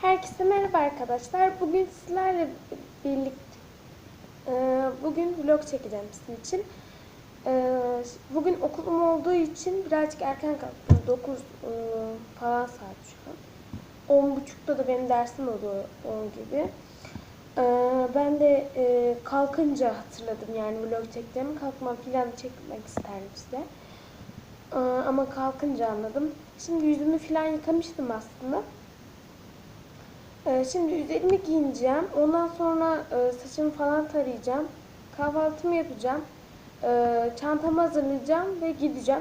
Herkese merhaba arkadaşlar. Bugün sizlerle birlikte bugün vlog çekeceğim sizin için. E, bugün okulum olduğu için birazcık erken kalktım. 9 e, falan saat şu an. 10.30'da da benim dersim oluyor 10 gibi. E, ben de kalkınca hatırladım yani vlog çektiğimi. Kalkma falan çekmek isterdim size. Ama kalkınca anladım. Şimdi yüzümü falan yıkamıştım aslında. Ee, Şimdi üzerimi giyineceğim. Ondan sonra e, saçımı falan tarayacağım. Kahvaltımı yapacağım. Ee, Çantamı hazırlayacağım ve gideceğim.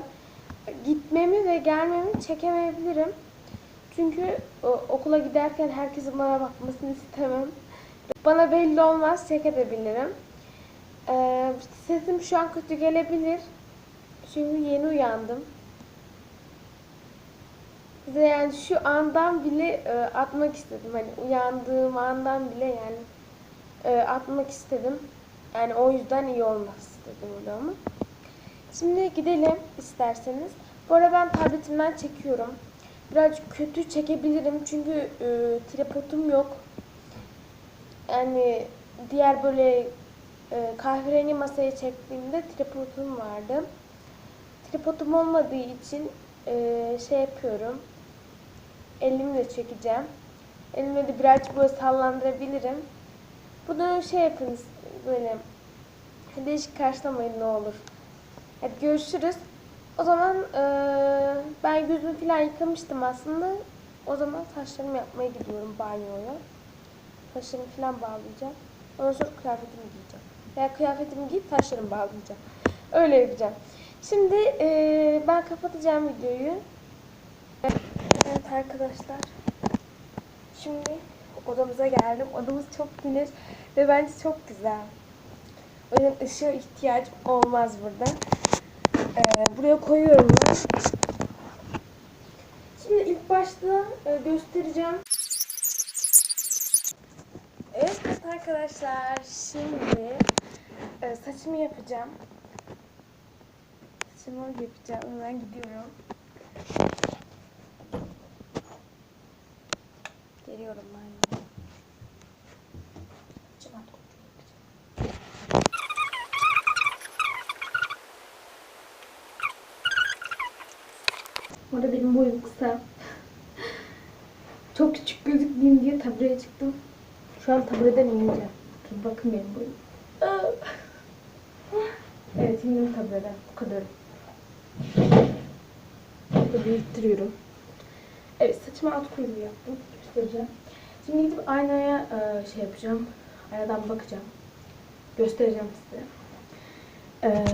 Gitmemi ve gelmemi çekemeyebilirim. Çünkü e, okula giderken herkesin bana bakmasını istemem. Bana belli olmaz, çekebilirim. Ee, Sesim şu an kötü gelebilir. Çünkü yeni uyandım. Size yani şu andan bile e, atmak istedim. Hani uyandığım andan bile yani e, atmak istedim. Yani o yüzden iyi olmak istedim vlogumu. Şimdi gidelim isterseniz. Bu arada ben tabletimden çekiyorum. Birazcık kötü çekebilirim çünkü e, tripodum yok. Yani diğer böyle e, kahverengi masaya çektiğimde tripodum vardı. Tripodum olmadığı için e, şey yapıyorum. Elimle çekeceğim. Elimle de birazcık böyle sallandırabilirim. Bunu şey yapın böyle değişik karşılamayın ne olur. Hadi görüşürüz. O zaman e, ben yüzümü falan yıkamıştım aslında. O zaman saçlarımı yapmaya gidiyorum banyoya. Saçlarımı falan bağlayacağım. Ondan sonra kıyafetimi giyeceğim. Veya kıyafetimi giyip saçlarımı bağlayacağım. Öyle yapacağım. Şimdi e, ben kapatacağım videoyu. Evet arkadaşlar. Şimdi odamıza geldim. Odamız çok geniş ve bence çok güzel. O yüzden ışığa ihtiyacım olmaz burada. Ee, buraya koyuyorum ben. Şimdi ilk başta e, göstereceğim. Evet arkadaşlar şimdi e, saçımı yapacağım. Saçımı yapacağım. Hemen gidiyorum. Geliyorum ben. Orada benim boyum kısa. Çok küçük gözükmeyeyim diye tabureye çıktım. Şu an tabureden ineceğim. Dur bakın benim boyum. Evet indim tabureden. Bu kadar. Burada büyüttürüyorum. Evet saçıma alt kuyruğu yaptım. Göstereceğim. Şimdi gidip aynaya e, şey yapacağım. Aynadan bakacağım. Göstereceğim size. Ben.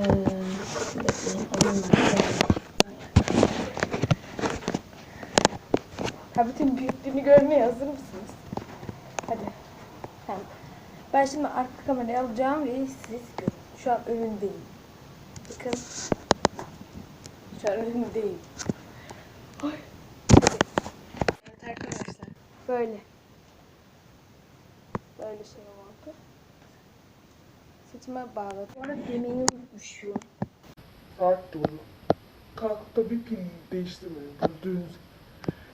Tabletin büyüklüğünü görmeye hazır mısınız? Hadi. Tamam. Ben şimdi arka kamerayı alacağım ve siz görün. Şu an önündeyim. Bakın. Şu an önündeyim. Ay. Evet arkadaşlar. Böyle. Böyle şey oldu. Saçıma bağladım. Sonra demeyi üşüyor. Saat doğru. Kalkıp da bir pil değiştirmedim. Gördüğünüz.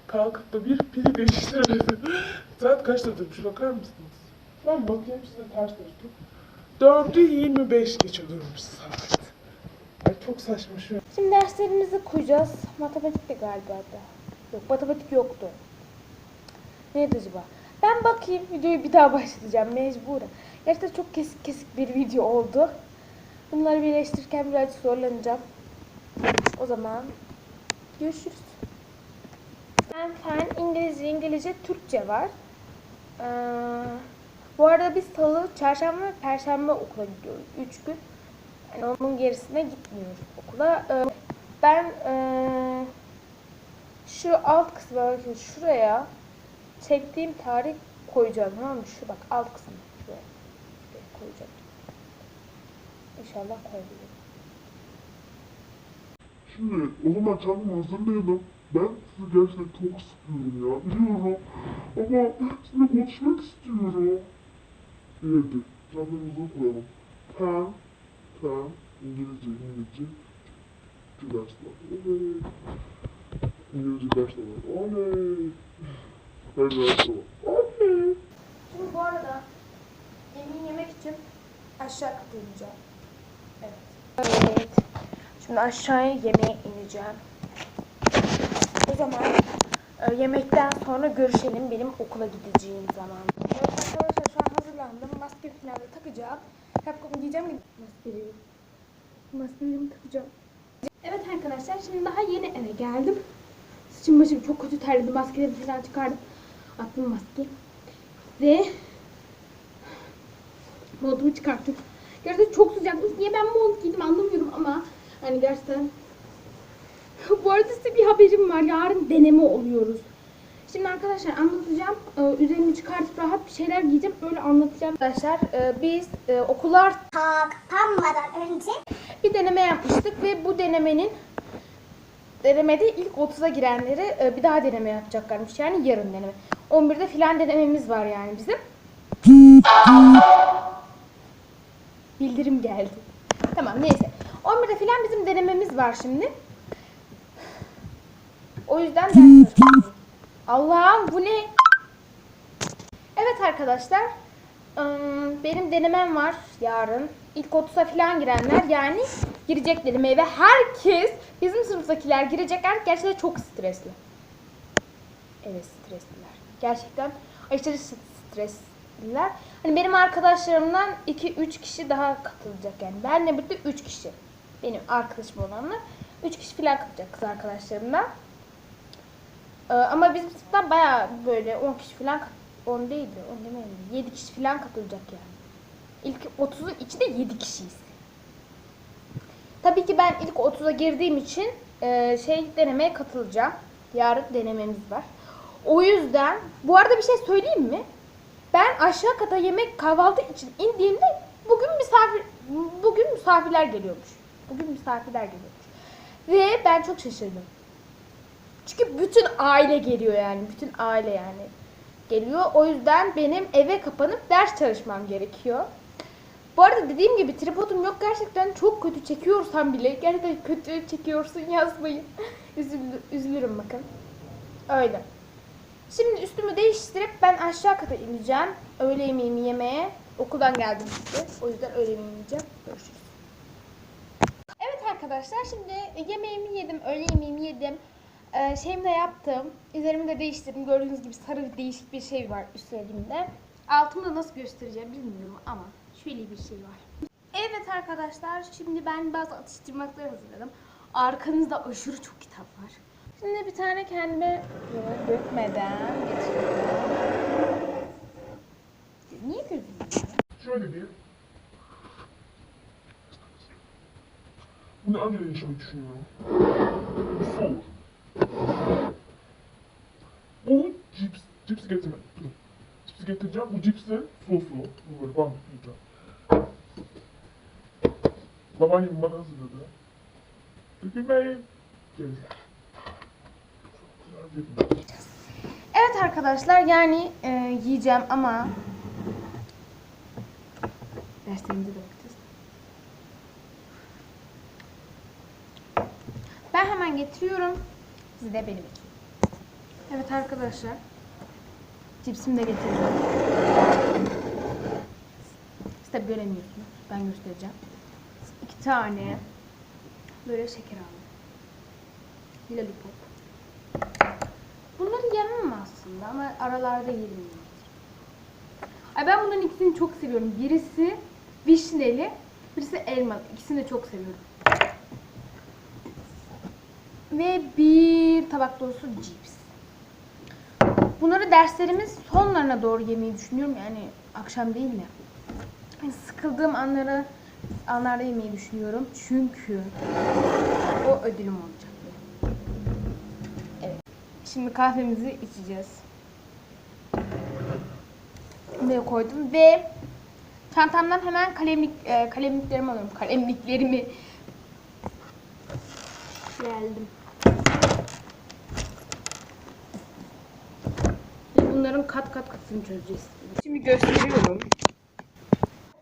Kalkıp da bir pil değiştirmedim. Saat kaçta durmuş bakar mısınız? Ben bakıyorum size ters döndüm. Dördü 25 geçe durmuş saat. Ay çok saçma şu. Şimdi derslerimizi koyacağız. Matematik de galiba da. Yok matematik yoktu. Neydi acaba? Ben bakayım videoyu bir daha başlatacağım mecburen. Gerçekten çok kesik kesik bir video oldu. Bunları birleştirirken birazcık zorlanacağım. O zaman görüşürüz. Ben fen, İngilizce, İngilizce, Türkçe var. Ee, bu arada biz salı, çarşamba ve perşembe okula gidiyoruz. Üç gün. Yani onun gerisine gitmiyoruz okula. Ee, ben ee, şu alt kısma bakın şuraya çektiğim tarih koyacağım tamam mı? Şu bak alt kısmı şuraya, koyacağım. İnşallah koyabilirim. Şimdi o zaman kendimi hazırlayalım. Ben sizi gerçekten çok sıkıyorum ya biliyorum. Ama sizinle konuşmak istiyorum. Neydi? Kendimizi koyalım. Pen, pen, İngilizce, İngilizce. Dersler. Oley. İngilizce dersler. Oley. Şimdi bu arada yemeği yemek için aşağı kata. Evet. Evet. Şimdi aşağıya yemeğe ineceğim. O zaman e, yemekten sonra görüşelim benim okula gideceğim zaman. Evet arkadaşlar şu an hazırlandım. Maske falan da takacağım. Kapkamı giyeceğim. Maskeyi. Maskeyi takacağım. Evet arkadaşlar şimdi daha yeni eve geldim. Saçım başım çok kötü terledi. Maskeleri falan çıkardım. Attım maskeyi. Ve montumu çıkarttım. Gerçekten çok sıcakmış. Niye ben mont giydim anlamıyorum ama hani gerçekten bu arada size bir haberim var. Yarın deneme oluyoruz. Şimdi arkadaşlar anlatacağım. Ee, üzerimi çıkartıp rahat bir şeyler giyeceğim. Öyle anlatacağım. Arkadaşlar e, biz e, okullar kapanmadan önce bir deneme yapmıştık ve bu denemenin denemede ilk 30'a girenleri e, bir daha deneme yapacaklarmış. Yani yarın deneme. 11'de filan denememiz var yani bizim. Bildirim geldi. Tamam neyse. 11'de filan bizim denememiz var şimdi. O yüzden ders. Allah'ım bu ne? Evet arkadaşlar. ım, Benim denemem var yarın. İlk 30'a falan girenler yani girecek denemeye ve herkes bizim sınıftakiler girecekler gerçekten çok stresli. Evet stresliler. Gerçekten aşırı stresliler. Hani benim arkadaşlarımdan 2-3 kişi daha katılacak yani. Benle birlikte 3 kişi. Benim arkadaşım olanlar 3 kişi falan katılacak kız arkadaşlarımdan. Ee, ama bizim sınıftan baya böyle 10 kişi falan kat- 10 değildi 10 demeyelim 7 kişi falan katılacak yani. İlk 30'un içinde 7 kişiyiz. Tabii ki ben ilk 30'a girdiğim için e, şey denemeye katılacağım. Yarın denememiz var. O yüzden bu arada bir şey söyleyeyim mi? Ben aşağı kata yemek kahvaltı için indiğimde bugün misafir bugün misafirler geliyormuş. Bugün misafirler geliyormuş. Ve ben çok şaşırdım. Çünkü bütün aile geliyor yani. Bütün aile yani geliyor. O yüzden benim eve kapanıp ders çalışmam gerekiyor. Bu arada dediğim gibi tripodum yok. Gerçekten çok kötü çekiyorsam bile gerçekten kötü çekiyorsun yazmayın. Üzül- üzülürüm bakın. Öyle. Şimdi üstümü değiştirip ben aşağı kata ineceğim. Öğle yemeğimi yemeye. Okuldan geldim işte. O yüzden öğle yemeğimi yiyeceğim. Görüşürüz. Evet arkadaşlar şimdi yemeğimi yedim. Öğle yemeğimi yedim. Ee, şeyimi de yaptım. Üzerimi de değiştirdim. Gördüğünüz gibi sarı değişik bir şey var üstlerimde. Altımda nasıl göstereceğim bilmiyorum ama şöyle bir şey var. Evet arkadaşlar şimdi ben bazı atıştırmalıklar hazırladım. Arkanızda aşırı çok kitap var. Şimdi bir tane kendime dökmeden getirdim. Niye gözüm? Şöyle bir. Bunu hangi yaşamayı düşünüyorum? Soğur. Bu cips. Cips getirme. Dur. Cipsi getireceğim. Bu cipsin sosu. Bu böyle bam yiyeceğim. Babaannem bana hazırladı. Dökülmeyin. Gel. Bir Evet arkadaşlar yani e, yiyeceğim ama derslerimize de bakacağız. Ben hemen getiriyorum. Siz de beni bekleyin. Evet arkadaşlar. Cipsimi de getirdim. Siz tabi göremiyorsunuz. Ben göstereceğim. İki tane böyle şeker aldım. Lollipop. Bunları yemem aslında ama aralarda yerim. Ay ben bunların ikisini çok seviyorum. Birisi vişneli, birisi elmalı. İkisini de çok seviyorum. Ve bir tabak dolusu cips. Bunları derslerimiz sonlarına doğru yemeyi düşünüyorum. Yani akşam değil de. Yani sıkıldığım anlara anlarda yemeyi düşünüyorum. Çünkü o ödülüm olacak. Şimdi kahvemizi içeceğiz. Buraya koydum ve çantamdan hemen kalemlik e, kalemliklerimi alıyorum. Kalemliklerimi geldim. Ve bunların kat kat katını çözeceğiz. Şimdi gösteriyorum.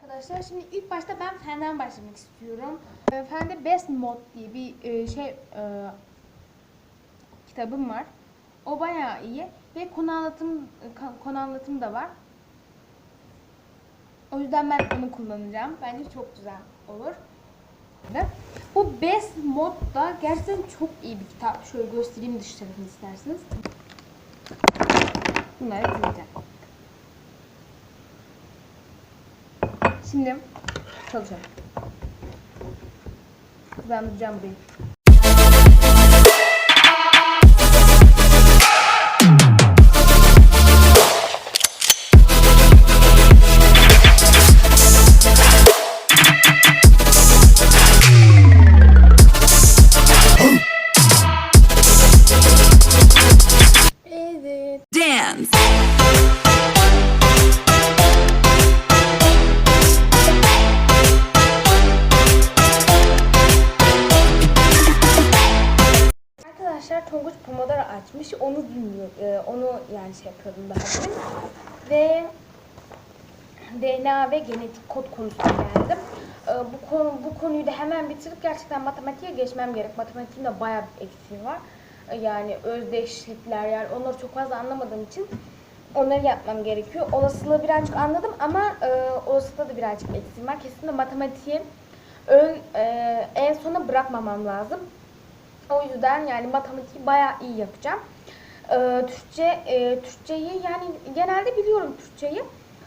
Arkadaşlar şimdi ilk başta ben fenden başlamak istiyorum. E, Fende Best Mod diye bir e, şey e, kitabım var. O bayağı iyi. Ve konu anlatım konu anlatım da var. O yüzden ben onu kullanacağım. Bence çok güzel olur. Bu Best Mod da gerçekten çok iyi bir kitap. Şöyle göstereyim dış tarafını isterseniz. Bunları dizeceğim. Şimdi çalışalım. Hızlandıracağım burayı. Dance. Arkadaşlar Tonguç Pomodoro açmış. Onu dinliyor. e, onu yani şey yapıyordum daha demin. Ve DNA ve genetik kod konusuna geldim. E, bu konu bu konuyu da hemen bitirip gerçekten matematiğe geçmem gerek. Matematiğin de bayağı bir eksiği var. E, yani özdeşlikler yani onları çok fazla anlamadığım için onları yapmam gerekiyor. Olasılığı birazcık anladım ama e, olasılıkta da birazcık eksiğim var. Kesinlikle matematiği ön, e, en sona bırakmamam lazım. O yüzden yani matematiği bayağı iyi yapacağım. Ee, Türkçe, e, Türkçeyi yani genelde biliyorum Türkçeyi.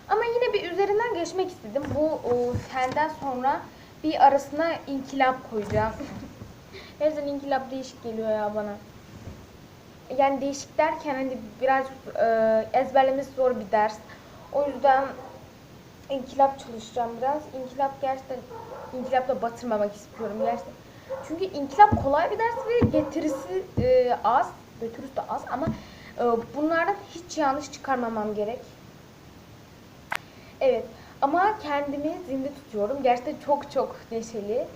Ama yine bir üzerinden geçmek istedim. Bu o, fenden sonra bir arasına inkılap koyacağım. Gerçekten inkılap değişik geliyor ya bana. Yani değişik derken hani birazcık e, ezberlemesi zor bir ders. O yüzden inkılap çalışacağım biraz. İnkılap gerçekten inkılapla batırmamak istiyorum gerçekten. Çünkü inkılap kolay bir ders ve getirisi e, az, götürüsü de az ama e, bunlardan hiç yanlış çıkarmamam gerek. Evet ama kendimi zinde tutuyorum. Gerçekten çok çok neşeli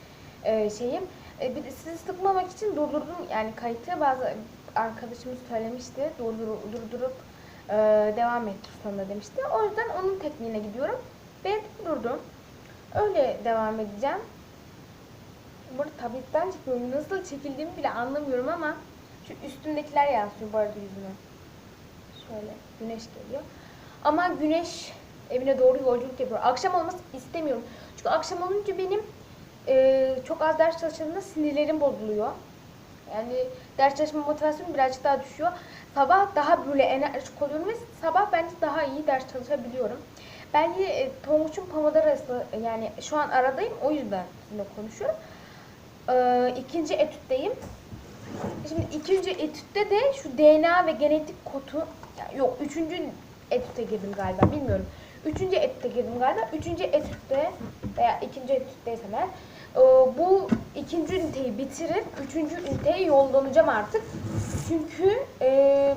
e, şeyim. E, bir sizi sıkmamak için durdurdum yani kayıtı bazı arkadaşımız söylemişti. Durdur, durdurup e, devam ettir sonra demişti. O yüzden onun tekniğine gidiyorum ve durdum. Öyle devam edeceğim. Burada tabletten çekiyorum. Nasıl çekildiğimi bile anlamıyorum ama şu üstündekiler yansıyor bu arada yüzüme. Şöyle güneş geliyor. Ama güneş evine doğru yolculuk yapıyor. Akşam olması istemiyorum. Çünkü akşam olunca benim e, çok az ders çalıştığımda sinirlerim bozuluyor. Yani ders çalışma motivasyonum birazcık daha düşüyor. Sabah daha böyle enerjik oluyorum ve sabah bence daha iyi ders çalışabiliyorum. Bence e, Tonguç'un Pomodoro'su yani şu an aradayım o yüzden sizinle konuşuyorum. Ee, ikinci etütteyim. Şimdi ikinci etütte de şu DNA ve genetik kodu ya yok üçüncü etütte girdim galiba bilmiyorum. Üçüncü etütte girdim galiba. Üçüncü etütte veya ikinci etütteysem eğer e, bu ikinci üniteyi bitirip üçüncü üniteye yollanacağım artık. Çünkü e,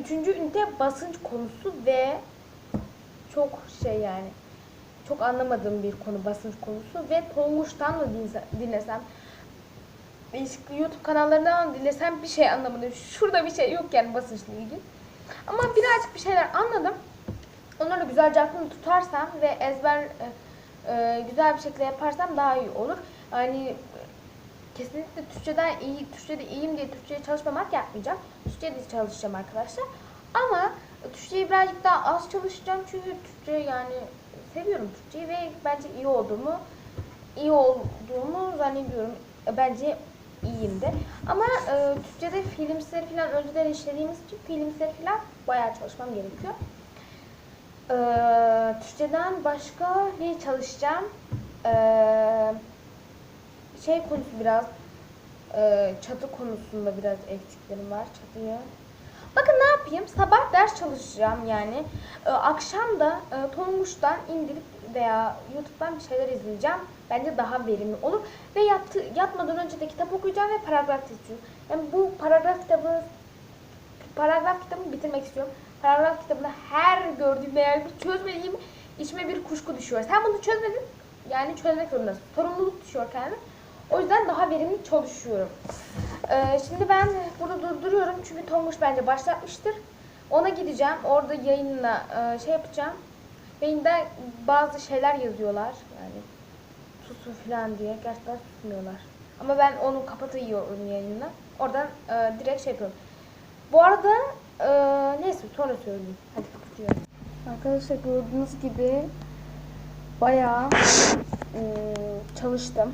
üçüncü ünite basınç konusu ve çok şey yani çok anlamadığım bir konu basınç konusu ve Tonguç'tan mı dinlesem YouTube kanallarından dinlesem bir şey anlamadım. Şurada bir şey yok yani basınçla ilgili. Ama birazcık bir şeyler anladım. Onları güzelce aklımda tutarsam ve ezber e, e, güzel bir şekilde yaparsam daha iyi olur. Yani e, kesinlikle Türkçeden iyi, Türkçede iyiyim diye Türkçe'ye çalışmamak yapmayacağım. Türkçe'de çalışacağım arkadaşlar. Ama Türkçeyi birazcık daha az çalışacağım çünkü Türkçe yani seviyorum Türkçeyi ve bence iyi olduğumu iyi olduğumu zannediyorum. E, Bence iyiyim de. Ama e, Türkçe'de filmsleri falan önceden işlediğimiz için filmsleri falan bayağı çalışmam gerekiyor. E, Türkçeden başka ne çalışacağım? E, şey konusu biraz e, çatı konusunda biraz eksiklerim var. Çatıyı Bakın ne yapayım? Sabah ders çalışacağım yani. Ee, akşam da e, Tonguç'tan indirip veya YouTube'dan bir şeyler izleyeceğim. Bence daha verimli olur. Ve yattı, yatmadan önce de kitap okuyacağım ve paragraf çizeceğim. Yani bu paragraf kitabı paragraf kitabını bitirmek istiyorum. Paragraf kitabını her gördüğümde eğer bir çözmediğim içime bir kuşku düşüyor. Sen bunu çözmedin. Yani çözmek zorundasın. Sorumluluk düşüyor kendime. O yüzden daha verimli çalışıyorum. Ee, şimdi ben burada durduruyorum çünkü Tonguç bence başlatmıştır. Ona gideceğim. Orada yayınla e, şey yapacağım. Yayında bazı şeyler yazıyorlar. Yani susun falan diye. Gerçekten susmuyorlar. Ama ben onu kapatıyorum yayını. Oradan e, direkt şey yapıyorum. Bu arada Ee, neyse sonra söyleyeyim. Hadi kapatıyorum. Arkadaşlar gördüğünüz gibi bayağı ım, çalıştım.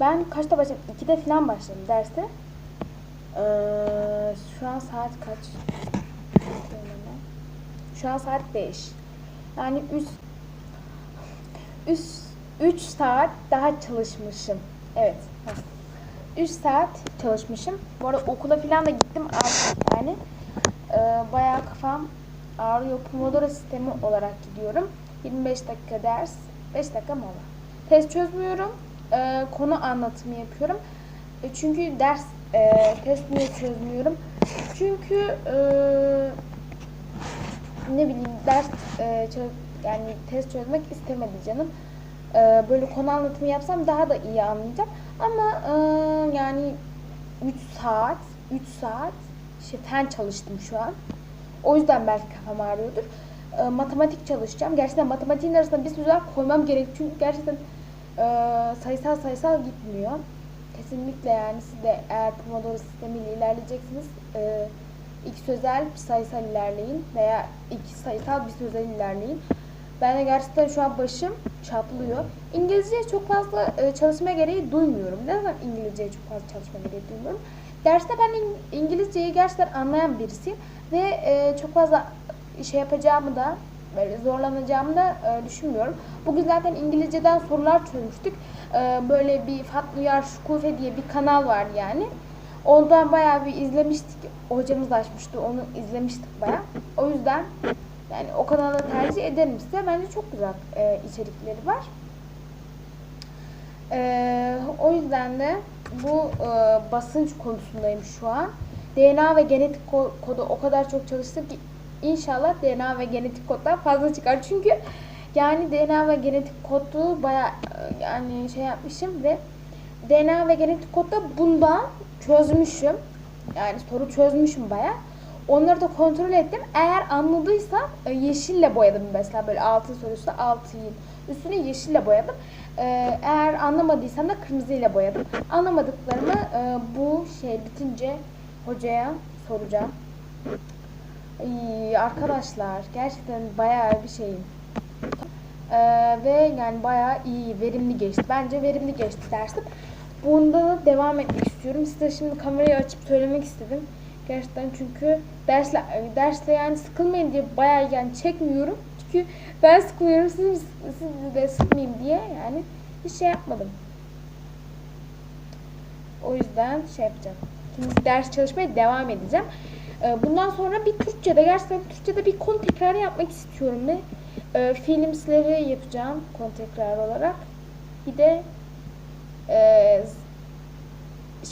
Ben kaçta başladım? 2'de falan başladım derse. Ee, şu an saat kaç? Şu an saat 5. Yani 3 3 3 saat daha çalışmışım. Evet. 3 saat çalışmışım. Bu arada okula falan da gittim artık yani. Ee, bayağı kafam ağrıyor. Pomodoro sistemi olarak gidiyorum. 25 dakika ders, 5 dakika mola. Test çözmüyorum. Ee, konu anlatımı yapıyorum. E, çünkü ders e, test niye çözmüyorum? Çünkü e, ne bileyim ders e, çöz, yani test çözmek istemedi canım. E, böyle konu anlatımı yapsam daha da iyi anlayacağım. Ama e, yani 3 saat 3 saat işte fen çalıştım şu an. O yüzden belki kafam ağrıyordur. E, matematik çalışacağım. Gerçekten matematiğin arasında bir sözel koymam gerek. Çünkü gerçekten e, sayısal sayısal gitmiyor. Kesinlikle yani siz de eğer Pomodoro sistemiyle ilerleyeceksiniz e, iki sözel bir sayısal ilerleyin veya iki sayısal bir sözel ilerleyin. Ben de gerçekten şu an başım çatlıyor. İngilizceye çok fazla çalışma gereği duymuyorum. Neden İngilizceye çok fazla çalışma gereği duymuyorum? Derste ben İng- İngilizceyi gerçekten anlayan birisiyim ve e, çok fazla şey yapacağımı da böyle zorlanacağımı da e, düşünmüyorum. Bugün zaten İngilizceden sorular çözmüştük. E, böyle bir Fatma Yar Şukufe diye bir kanal var yani. Ondan bayağı bir izlemiştik. Hocamız açmıştı. Onu izlemiştik bayağı. O yüzden yani o kanalı tercih ederim size. Bence çok güzel e, içerikleri var. E, o yüzden de bu e, basınç konusundayım şu an. DNA ve genetik ko- kodu o kadar çok çalıştım ki inşallah DNA ve genetik koddan fazla çıkar. Çünkü yani DNA ve genetik kodu bayağı e, yani şey yapmışım ve DNA ve genetik kodda bundan çözmüşüm. Yani soru çözmüşüm baya. Onları da kontrol ettim. Eğer anladıysam e, yeşille boyadım mesela böyle altın sorusu altıyı üstüne yeşille boyadım. E, Eğer anlamadıysam da kırmızıyla boyadım. Anlamadıklarımı e, bu şey bitince hocaya soracağım. Ay, arkadaşlar gerçekten bayağı bir şeyim. Ee, ve yani bayağı iyi, verimli geçti. Bence verimli geçti dersim. Bunda da devam etmek istiyorum. Size şimdi kamerayı açıp söylemek istedim. Gerçekten çünkü dersle dersle yani sıkılmayın diye bayağı yani çekmiyorum. Çünkü ben sıkılıyorum siz, siz de sıkmayayım diye yani hiç şey yapmadım. O yüzden şey yapacağım. Şimdi ders çalışmaya devam edeceğim. Ee, Bundan sonra bir Türkçe'de gerçekten Türkçe'de bir konu tekrarı yapmak istiyorum ve e, filmsleri yapacağım konu tekrar olarak. Bir de e,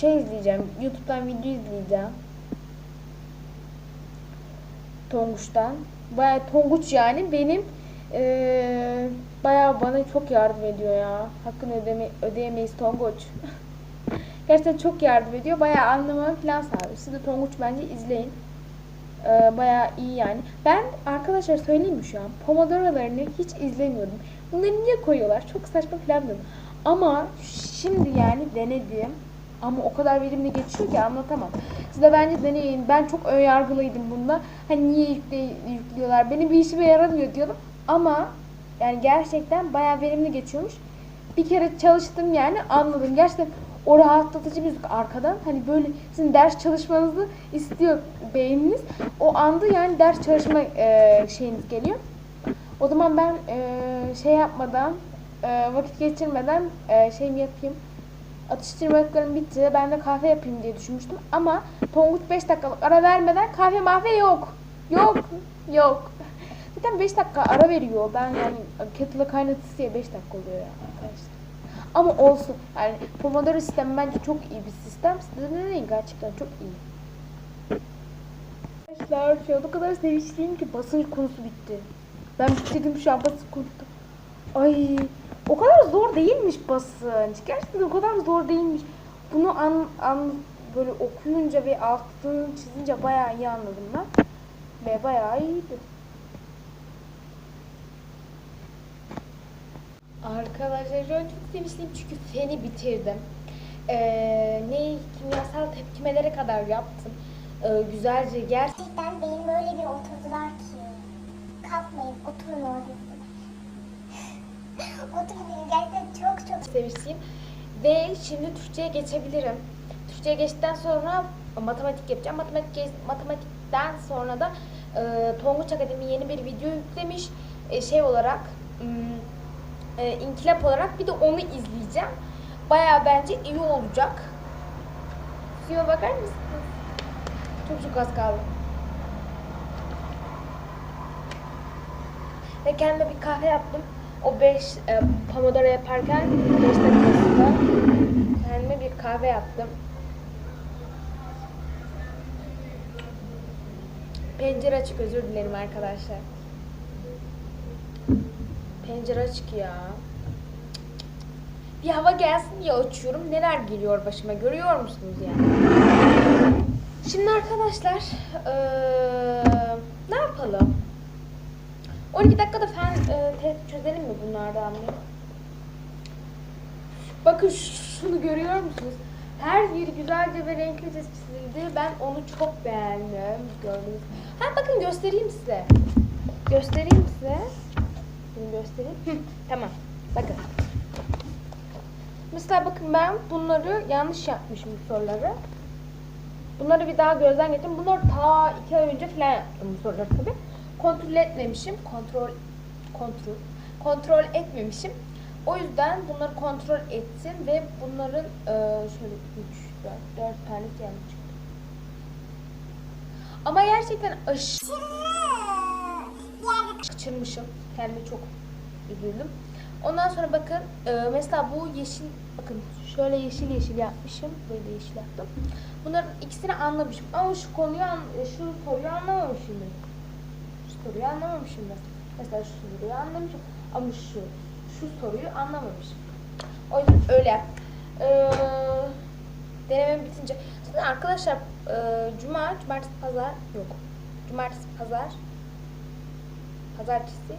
şey izleyeceğim. YouTube'dan video izleyeceğim. Tonguç'tan. Bayağı Tonguç yani benim e, bayağı bana çok yardım ediyor ya. Hakkını ödeme, ödeyemeyiz Tonguç. Gerçekten çok yardım ediyor. Bayağı anlamamı falan sağlıyor. Siz de Tonguç bence izleyin. Ee, bayağı iyi yani. Ben arkadaşlar söyleyeyim mi şu an? Pomodoro'larını hiç izlemiyordum. Bunları niye koyuyorlar? Çok saçma falan dedim. Ama şimdi yani denedim. Ama o kadar verimli geçiyor ki anlatamam. Siz de bence deneyin. Ben çok ön yargılıydım bunda. Hani niye yükle, yüklüyorlar? Benim bir işime yaramıyor diyordum. Ama yani gerçekten bayağı verimli geçiyormuş. Bir kere çalıştım yani anladım. Gerçekten o rahatlatıcı müzik arkadan hani böyle sizin ders çalışmanızı istiyor beyniniz. O anda yani ders çalışma e, şeyiniz geliyor. O zaman ben e, şey yapmadan e, vakit geçirmeden e, şeyimi yapayım. Atıştırmalıklarım bitti. Ben de kahve yapayım diye düşünmüştüm. Ama Tonguç 5 dakikalık ara vermeden kahve mahve yok. Yok. Yok. Zaten 5 dakika ara veriyor. Ben yani kettle'ı kaynatısı diye 5 dakika oluyor ya arkadaşlar. Ama olsun. Yani Pomodoro sistemi bence çok iyi bir sistem. Size de deneyin gerçekten çok iyi. Arkadaşlar şu an o kadar sevinçliyim ki basınç konusu bitti. Ben bitirdim şu an basınç konusu. Ay o kadar zor değilmiş basınç. Gerçekten o kadar zor değilmiş. Bunu an, an böyle okuyunca ve altını çizince bayağı iyi anladım ben. Ve bayağı iyiydi. Arkadaşlar çok sevinçliyim çünkü feni bitirdim. Ee, ne kimyasal tepkimelere kadar yaptım. e, güzelce. Gerçekten benim böyle bir oturdular ki. Kalkmayın oturun orada. Dedim. Gerçekten çok çok sevişeyim. Ve şimdi Türkçe'ye geçebilirim. Türkçe'ye geçtikten sonra matematik yapacağım. Matematik matematikten sonra da e, Tonguç Akademi yeni bir video yüklemiş. E, şey olarak hmm, e, inkılap olarak bir de onu izleyeceğim. Baya bence iyi olacak. Suya bakar mısınız? Çok çok az kaldı. Ve kendime bir kahve yaptım. O 5 e, Pomodoro yaparken 5 dakikasında kendime bir kahve yaptım. Pencere açık özür dilerim arkadaşlar. Pencere açık ya. Bir hava gelsin diye açıyorum. Neler geliyor başıma görüyor musunuz yani? Şimdi arkadaşlar eee, ne yapalım? 12 dakikada fen e, çözelim mi bunlardan bir? Bakın şunu görüyor musunuz? Her yeri güzelce ve renklice çizildi. Ben onu çok beğendim. Gördünüz. Ha bakın göstereyim size. Göstereyim size. Bunu göstereyim. Hı, tamam. Bakın. Mesela bakın ben bunları yanlış yapmışım bu soruları. Bunları bir daha gözden geçirdim. Bunları ta iki ay önce falan yaptım bu soruları tabii. Kontrol etmemişim. Kontrol kontrol kontrol etmemişim. O yüzden bunları kontrol ettim ve bunların e, şöyle 3 4 4 tanesi yanlış çıktı. Ama gerçekten aşırı kaçırmışım. Kendime çok üzüldüm. Ondan sonra bakın e, mesela bu yeşil bakın şöyle yeşil yeşil yapmışım. Böyle yeşil yaptım. Bunların ikisini anlamışım. Ama şu konuyu şu soruyu anlamamışım. Soruyu anlamamışım ben. Mesela şu soruyu anlamışım. Ama şu şu soruyu anlamamışım. O yüzden öyle yap. Ee, denemem bitince. Zaten arkadaşlar e, cuma, cumartesi, pazar yok. Cumartesi, pazar, pazartesi.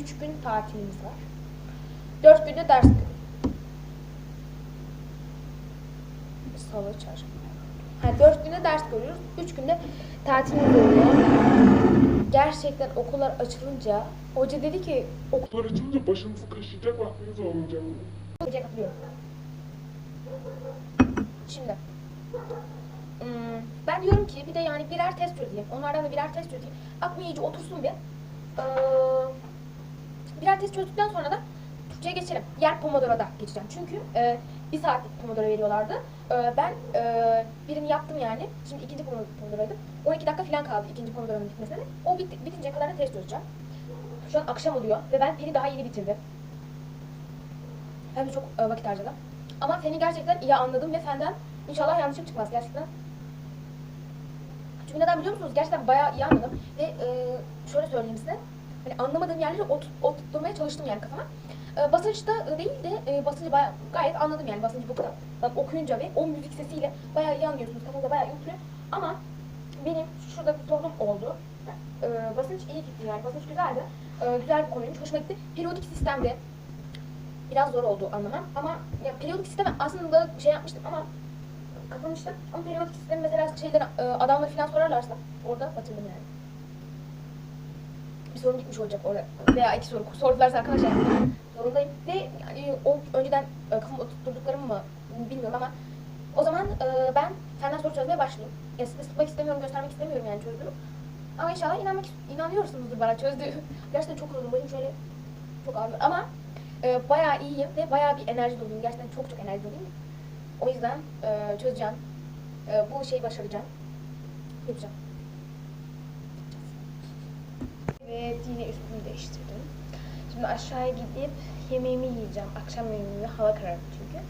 Üç gün tatilimiz var. Dört günde ders günü. Salı, çarşamba. Ha, dört günde ders görüyoruz. Üç günde tatilimiz oluyor. Gerçekten okullar açılınca hoca dedi ki Okullar açılınca başınızı kaşıyacak vaktiniz olmayacak. Katılıyorum. Şimdi. hmm, ben diyorum ki bir de yani birer test çözeyim. Onlardan da birer test çözeyim. Aklım iyice otursun bir. Ee, birer test çözdükten sonra da Türkçe'ye geçelim. Yer Pomodoro'da geçeceğim. Çünkü e, bir saatlik Pomodoro veriyorlardı. E, ben e, birini yaptım yani. Şimdi ikinci Pomodoro'daydım. 12 dakika falan kaldı ikinci Pomodoro'nun bitmesine. O bit, bitinceye kadar da test çözeceğim. Şu an akşam oluyor ve ben peni daha yeni bitirdim. Hem de çok e, vakit harcadım. Ama feni gerçekten iyi anladım ve fenden inşallah yanlışım çıkmaz gerçekten. Çünkü neden biliyor musunuz? Gerçekten bayağı iyi anladım ve e, şöyle söyleyeyim size. Hani anlamadığım yerleri ot, oturtmaya çalıştım yani kafama. E, basınçta e, değil de e, basıncı bayağı, gayet anladım yani basıncı bu kadar. Bak, okuyunca ve o müzik sesiyle bayağı iyi anlıyorsunuz. Kafanızda bayağı iyi oturuyor. Ama benim şurada bir sorunum oldu. E, basınç iyi gitti yani basınç güzeldi. E, güzel bir konuymuş. Hoşuma gitti. Periyodik sistemde biraz zor oldu anlamam. Ama ya periyodik sistemi aslında şey yapmıştım ama kazanmıştım. Ama periyodik sistemi mesela şeyden e, adamları falan sorarlarsa orada batırdım yani. Bir sorun gitmiş olacak orada. Veya iki soru sordularsa arkadaşlar zorundayım. Ve yani o önceden e, kafamı oturtturduklarım mı bilmiyorum ama o zaman e, ben senden soru çözmeye başlayayım. Ya size sıkmak istemiyorum, göstermek istemiyorum yani çözdüğümü. Ama inşallah inanmak, inanıyorsunuzdur bana çözdüğüm. Gerçekten çok yoruldum. Başım şöyle çok ağrıyor. Ama e, bayağı iyiyim ve bayağı bir enerji doluyum. Gerçekten çok çok enerji doluyum. O yüzden e, çözeceğim. E, bu şeyi başaracağım. Yapacağım. Evet yine üstümü değiştirdim. Şimdi aşağıya gidip yemeğimi yiyeceğim. Akşam yemeğimi hava karardı çünkü.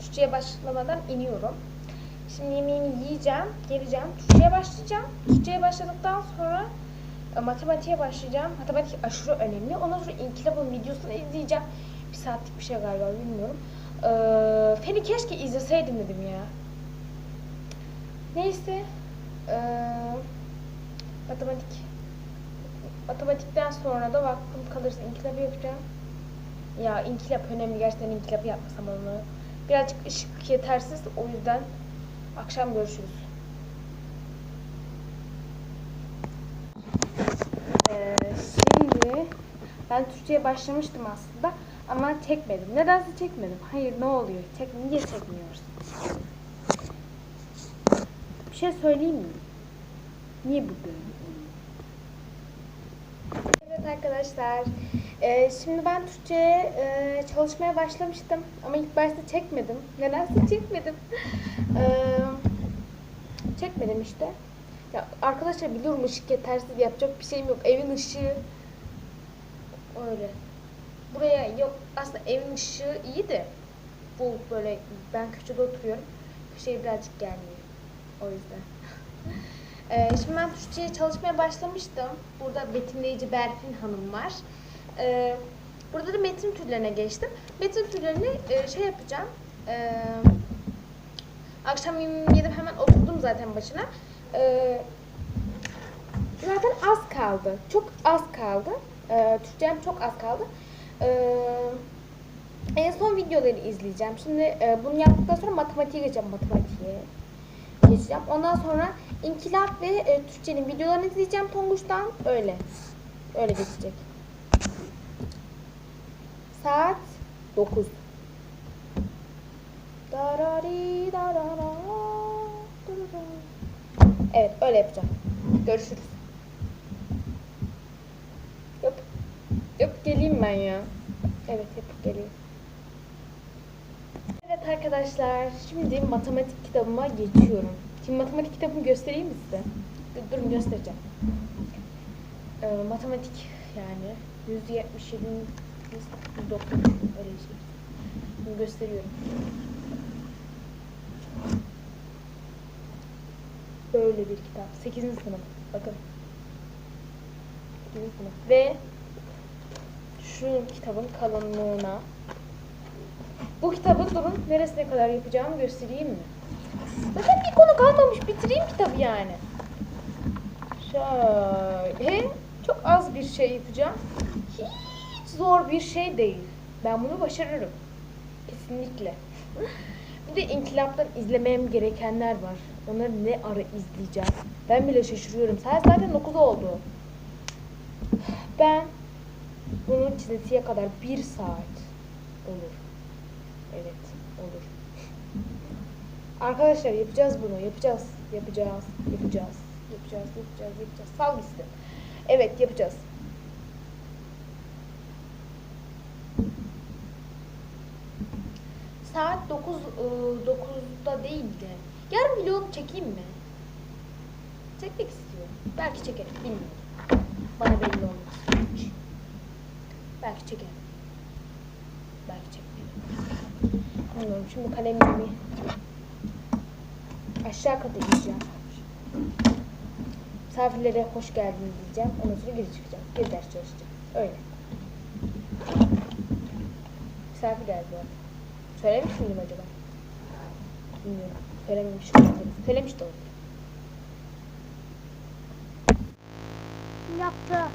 Türkçe'ye başlamadan iniyorum. Şimdi yemeğimi yiyeceğim, geleceğim. Türkçe'ye başlayacağım. Türkçe'ye başladıktan sonra e, matematiğe başlayacağım. Matematik aşırı önemli. Ondan sonra İnkılap'ın videosunu izleyeceğim. Bir saatlik bir şey galiba bilmiyorum. Ee, Feni keşke izleseydim dedim ya. Neyse. Ee, matematik. Matematikten sonra da vaktim kalırsa İnkılap'ı yapacağım. Ya İnkılap önemli. Gerçekten İnkılap'ı yapmasam onu. Birazcık ışık yetersiz. O yüzden Akşam görüşürüz. Ee, şimdi ben Türkçe'ye başlamıştım aslında ama çekmedim. Nedense çekmedim. Hayır ne oluyor? Çek, niye çekmiyorsun? Bir şey söyleyeyim mi? Niye bu oluyor? Evet arkadaşlar. Ee, şimdi ben Türkçe'ye e, çalışmaya başlamıştım ama ilk başta çekmedim. Nedense çekmedim. Ee, çekmedim işte. Ya arkadaşlar biliyorum ışık yetersiz yapacak bir şeyim yok. Evin ışığı öyle. Buraya yok aslında evin ışığı iyi de bu böyle ben köşede oturuyorum. Köşeye birazcık gelmiyor. O yüzden. Ee, şimdi ben Türkçe'ye çalışmaya başlamıştım. Burada betimleyici Berfin Hanım var. Ee, burada da metin türlerine geçtim. Metin türlerini e, şey yapacağım. Ee, akşam yedim hemen oturdum zaten başına. Ee, zaten az kaldı. Çok az kaldı. Ee, Türkçem çok az kaldı. Ee, en son videoları izleyeceğim. Şimdi e, bunu yaptıktan sonra matematiğe geçeceğim. Matematiğe geçeceğim. Ondan sonra İnkılap ve e, Türkçenin videolarını izleyeceğim Tonguç'tan. Öyle. Öyle geçecek. Saat 9. Darari darara. Evet öyle yapacağım. Görüşürüz. Yap. Yap geleyim ben ya. Evet yapıp geleyim. Evet arkadaşlar, şimdi matematik kitabıma geçiyorum. Şimdi matematik kitabımı göstereyim mi size? Dur- Durun göstereceğim. Ee, matematik yani 177 190 öyle şey. Şimdi gösteriyorum. Böyle bir kitap. 8. sınıf. Bakın. 8. sınıf. Ve şu kitabın kalınlığına bu kitabı durun neresine kadar yapacağımı göstereyim mi? Zaten bir konu kalmamış. Bitireyim kitabı yani. Şöyle. Çok az bir şey yapacağım. Hiç zor bir şey değil. Ben bunu başarırım. Kesinlikle. Bir de inkılaptan izlemem gerekenler var. Onları ne ara izleyeceğim. Ben bile şaşırıyorum. Saat zaten 9 oldu. Ben bunu çizesiye kadar bir saat olur. Evet, olur. Arkadaşlar yapacağız bunu. Yapacağız. Yapacağız. Yapacağız. Yapacağız. Yapacağız. Yapacağız. Sal gitsin. Evet, yapacağız. Saat 9 ıı, 9'da değil de. Yarın vlog çekeyim mi? Çekmek istiyorum. Belki çekerim. Bilmiyorum. Bana belli olmaz. Belki çekerim. Belki çekmerim. Bilmiyorum. Şimdi kalemimi aşağı kata gideceğim. Misafirlere hoş geldiniz diyeceğim. Ondan sonra geri çıkacağım. Geri ders çalışacağım. Öyle. Misafir geldi bu arada. Söylemiş miydim acaba? Bilmiyorum. Söylememiş olabilirim. Söylemiş de olabilirim. Yaptı.